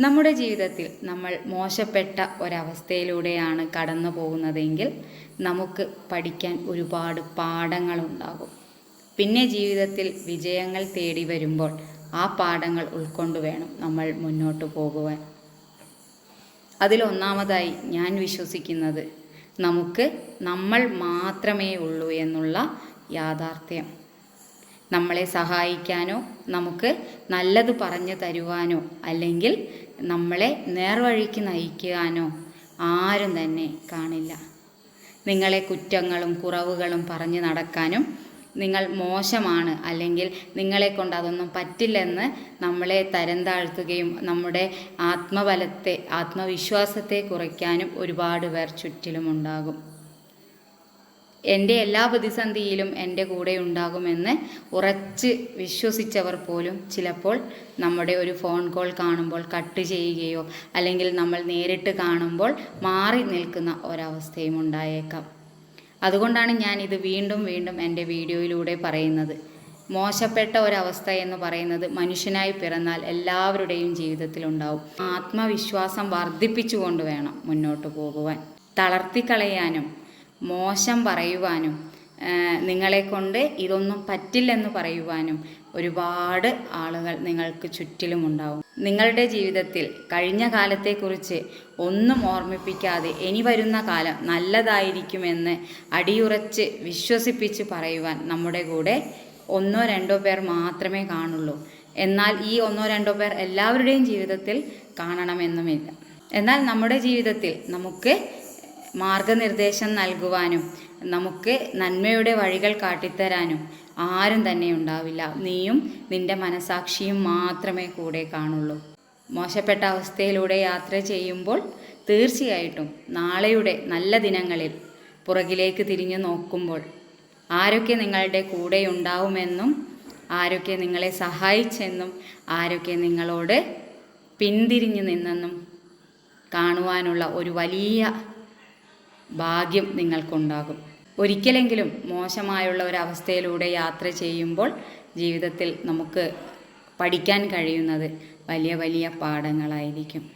നമ്മുടെ ജീവിതത്തിൽ നമ്മൾ മോശപ്പെട്ട ഒരവസ്ഥയിലൂടെയാണ് കടന്നു പോകുന്നതെങ്കിൽ നമുക്ക് പഠിക്കാൻ ഒരുപാട് പാഠങ്ങളുണ്ടാകും. പിന്നെ ജീവിതത്തിൽ വിജയങ്ങൾ തേടി വരുമ്പോൾ ആ പാഠങ്ങൾ ഉൾക്കൊണ്ട് വേണം നമ്മൾ മുന്നോട്ട് പോകുവാൻ. അതിലൊന്നാമതായി ഞാൻ വിശ്വസിക്കുന്നത് നമുക്ക് നമ്മൾ മാത്രമേ ഉള്ളൂ എന്നുള്ള യാഥാർത്ഥ്യം. നമ്മളെ സഹായിക്കാനോ നമുക്ക് നല്ലത് പറഞ്ഞു തരുവാനോ അല്ലെങ്കിൽ നമ്മളെ നേർവഴിക്ക് നയിക്കാനോ ആരും തന്നെ കാണില്ല. നിങ്ങളെ കുറ്റങ്ങളും കുറവുകളും പറഞ്ഞു നടക്കാനും നിങ്ങൾ മോശമാണ് അല്ലെങ്കിൽ നിങ്ങളെ കൊണ്ട് അതൊന്നും പറ്റില്ലെന്ന് നമ്മളെ തരം താഴ്ത്തുകയും നമ്മുടെ ആത്മബലത്തെ ആത്മവിശ്വാസത്തെ കുറയ്ക്കാനും ഒരുപാട് പേർ ചുറ്റിലുമുണ്ടാകും. എന്റെ എല്ലാ പ്രതിസന്ധിയിലും എന്റെ കൂടെ ഉണ്ടാകുമെന്ന് ഉറച്ച് വിശ്വസിച്ചവർ പോലും ചിലപ്പോൾ നമ്മുടെ ഒരു ഫോൺ കോൾ കാണുമ്പോൾ കട്ട് ചെയ്യുകയോ അല്ലെങ്കിൽ നമ്മൾ നേരിട്ട് കാണുമ്പോൾ മാറി നിൽക്കുന്ന ഒരവസ്ഥയും ഉണ്ടായേക്കാം. അതുകൊണ്ടാണ് ഞാൻ ഇത് വീണ്ടും വീണ്ടും എന്റെ വീഡിയോയിലൂടെ പറയുന്നത്. മോശപ്പെട്ട ഒരവസ്ഥ എന്ന് പറയുന്നത് മനുഷ്യനായി പിറന്നാൽ എല്ലാവരുടെയും ജീവിതത്തിൽ ജീവിതത്തിലുണ്ടാവും ആത്മവിശ്വാസം വർദ്ധിപ്പിച്ചുകൊണ്ട് വേണം മുന്നോട്ട് പോകുവാൻ. തളർത്തിക്കളയാനും മോശം പറയുവാനും നിങ്ങളെ കൊണ്ട് ഇതൊന്നും പറ്റില്ലെന്ന് പറയുവാനും ഒരുപാട് ആളുകൾ നിങ്ങൾക്ക് ചുറ്റിലുമുണ്ടാവും നിങ്ങളുടെ ജീവിതത്തിൽ കഴിഞ്ഞ കാലത്തെക്കുറിച്ച് ഒന്നും ഓർമ്മിപ്പിക്കാതെ ഇനി വരുന്ന കാലം നല്ലതായിരിക്കുമെന്ന് അടിയുറച്ച് വിശ്വസിപ്പിച്ച് പറയുവാൻ നമ്മുടെ കൂടെ ഒന്നോ രണ്ടോ പേർ മാത്രമേ കാണുള്ളൂ. എന്നാൽ ഈ ഒന്നോ രണ്ടോ പേർ എല്ലാവരുടെയും ജീവിതത്തിൽ കാണണമെന്നുമില്ല. എന്നാൽ നമ്മുടെ ജീവിതത്തിൽ നമുക്ക് മാർഗനിർദ്ദേശം നൽകുവാനും നമുക്ക് നന്മയുടെ വഴികൾ കാട്ടിത്തരാനും ആരും തന്നെ ഉണ്ടാവില്ല. നീയും നിന്റെ മനസാക്ഷിയും മാത്രമേ കൂടെ കാണുള്ളൂ. മോശപ്പെട്ട അവസ്ഥയിലൂടെ യാത്ര ചെയ്യുമ്പോൾ തീർച്ചയായിട്ടും നാളെയുടെ നല്ല ദിനങ്ങളിൽ പുറകിലേക്ക് തിരിഞ്ഞു നോക്കുമ്പോൾ ആരൊക്കെ നിങ്ങളുടെ കൂടെ ഉണ്ടാവുമെന്നും ആരൊക്കെ നിങ്ങളെ സഹായിച്ചെന്നും ആരൊക്കെ നിങ്ങളോട് പിന്തിരിഞ്ഞു നിന്നെന്നും കാണുവാനുള്ള ഒരു വലിയ ഭാഗ്യം നിങ്ങൾക്കുണ്ടാകും. ഒരിക്കലെങ്കിലും മോശമായുള്ള ഒരവസ്ഥയിലൂടെ യാത്ര ചെയ്യുമ്പോൾ ജീവിതത്തിൽ നമുക്ക് പഠിക്കാൻ കഴിയുന്നത് വലിയ വലിയ പാഠങ്ങളായിരിക്കും.